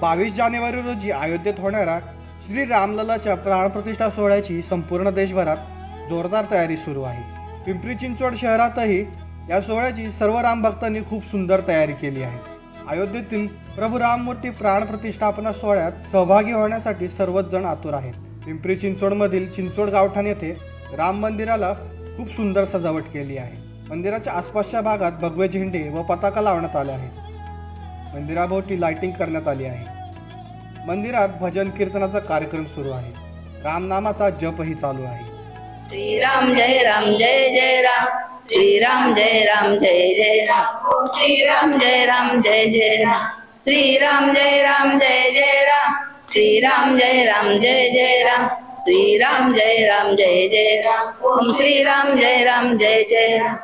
बावीस जानेवारी रोजी अयोध्येत होणाऱ्या श्री रामललाच्या प्राणप्रतिष्ठा सोहळ्याची संपूर्ण देशभरात जोरदार तयारी सुरू आहे. पिंपरी चिंचवड शहरातही या सोहळ्याची सर्व राम भक्तांनी खूप सुंदर तयारी केली आहे. अयोध्येतील प्रभू राममूर्ती प्राणप्रतिष्ठापना सोहळ्यात सहभागी होण्यासाठी सर्वच जण आतुर आहेत. पिंपरी चिंचवडमधील चिंचवड गावठाण येथे राम मंदिराला खूप सुंदर सजावट केली आहे. मंदिराच्या आसपासच्या भागात भगवे झेंडे व पताका लावण्यात आले आहेत. मंदिराभोवती लाइटिंग करण्यात आली आहे. मंदिरात भजन कीर्तनाचा कार्यक्रम सुरू आहे. रामनामाचा जपही चालू आहे. श्रीराम जय राम जय जय राम. श्रीराम जय राम जय जय राम. श्रीराम जय राम जय जय राम. श्रीराम जय राम जय जय राम. श्रीराम जय राम जय जय राम. श्रीराम जय राम जय जय राम. ओम श्रीराम जय राम जय जय राम.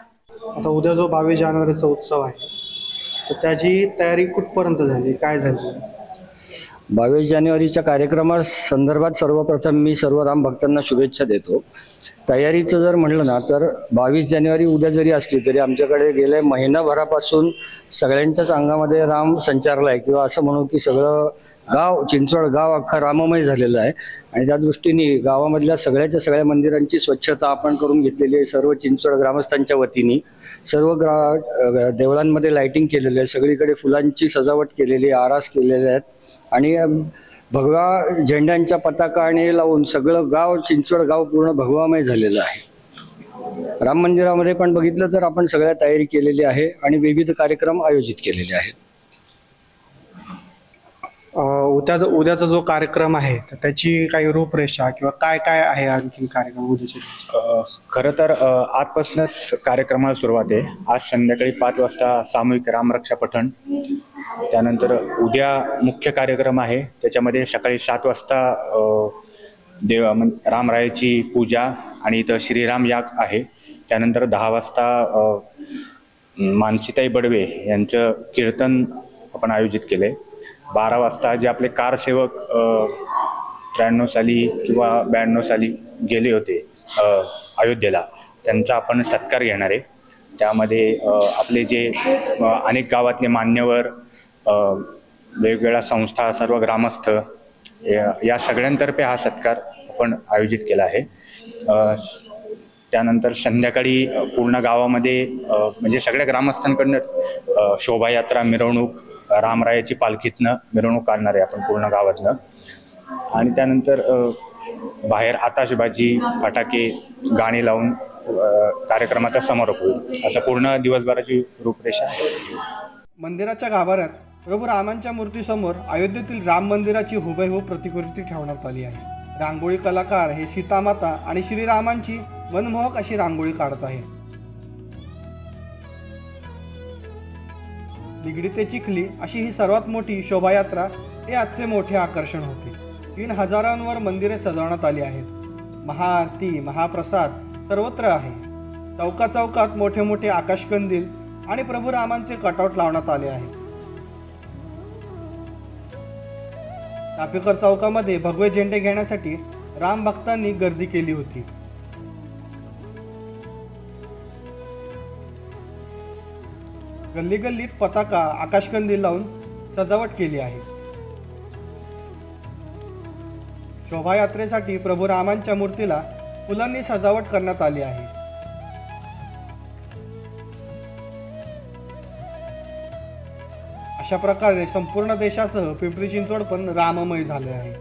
आता उद्या जो बावीस जानेवारीचा उत्सव आहे तर त्याची तयारी कुठपर्यंत झाली? काय झाली? बावीस जानेवारीच्या कार्यक्रमा संदर्भात सर्वप्रथम मी सर्व राम भक्तांना शुभेच्छा देतो. तयारीचं जर म्हटलं ना तर बावीस जानेवारी उद्या जरी असली तरी आमच्याकडे गेल्या महिनाभरापासून सगळ्यांच्याच अंगामध्ये राम संचारला आहे किंवा असं म्हणू की सगळं गाव चिंचवड गाव अख्खा राममय झालेलं आहे. आणि त्या दृष्टीने गावामधल्या सगळ्याच्या सगळ्या मंदिरांची स्वच्छता आपण करून घेतलेली आहे. सर्व चिंचवड ग्रामस्थांच्या वतीने सर्व ग्रा देवळांमध्ये लायटिंग केलेलं आहे. सगळीकडे फुलांची सजावट केलेली आहे आरास केलेले आहेत. आणि भगवा झेंड्यांच्या पताका आणि लावून सगळं गाव चिंचवड गाव पूर्ण भगवामय झालेलं आहे. राम मंदिरामध्ये पण बघितलं तर आपण सगळ्या तयारी केलेली आहे आणि विविध कार्यक्रम आयोजित केलेले आहेत. अं, उद्याचा उद्याचा जो कार्यक्रम आहे तर त्याची काही रूपरेषा किंवा काय काय आहे आणखी कार्यक्रम उद्याचे? खरं तर अ, आजपासूनच कार्यक्रमाला सुरुवात आहे. आज संध्याकाळी पाच वाजता सामूहिक रामरक्षा पठण. त्यानंतर उद्या मुख्य कार्यक्रम आहे. त्याच्यामध्ये सकाळी सात वाजता देव रामरायाची पूजा आणि इथं श्रीराम याग आहे. त्यानंतर दहा वाजता मानसीताई बडवे यांचं कीर्तन आपण आयोजित केलं आहे बारा वाजता जे आपले कारसेवक त्र्याण्णव साली किंवा ब्याण्णव साली गेले होते अयोध्येला त्यांचा आपण सत्कार घेणार आहे. त्यामध्ये आपले जे अनेक गावातले मान्यवर वेगवेगळ्या संस्था सर्व ग्रामस्थ या या सगळ्यांतर्फे हा सत्कार आपण आयोजित केला आहे. त्यानंतर संध्याकाळी पूर्ण गावामध्ये म्हणजे सगळ्या ग्रामस्थांकडनं शोभायात्रा मिरवणूक रामरायाची पालखीतनं मिरवणूक काढणार आहे आपण पूर्ण गावातनं. आणि त्यानंतर बाहेर आताशबाजी फटाके गाणी लावून कार्यक्रमाचा समारोप होईल. असं पूर्ण दिवसभराची रूपरेषा आहे. मंदिराच्या गाभाऱ्यात प्रभू रामांच्या मूर्तीसमोर अयोध्येतील राम मंदिराची हुबेहूब प्रतिकृती ठेवण्यात आली आहे. रांगोळी कलाकार हे सीतामाता आणि श्रीरामांची मनमोहक अशी रांगोळी काढत आहेत. निगडी ते चिखली अशी ही सर्वात मोठी शोभायात्रा हे आजचे मोठे आकर्षण होते. तीन हजारांवर मंदिरे सजवण्यात आली आहेत. महाआरती महाप्रसाद सर्वत्र आहे. चौका चौकात मोठे मोठे आकाशकंदील आणि प्रभू रामांचे कटआउट लावण्यात आले आहेत चापेकर चौकामध्ये भगवे झेंडे घेण्यासाठी राम भक्तांनी गर्दी केली होती. गल्ली गल्लीत पताका आकाशकंदील लावून सजावट केली आहे. शोभायात्रेसाठी प्रभू रामांच्या मूर्तीला फुलांनी सजावट करण्यात आली आहे. अशा प्रकारे संपूर्ण देशासह पिंपरी चिंचवड पण राममय झाले आहे.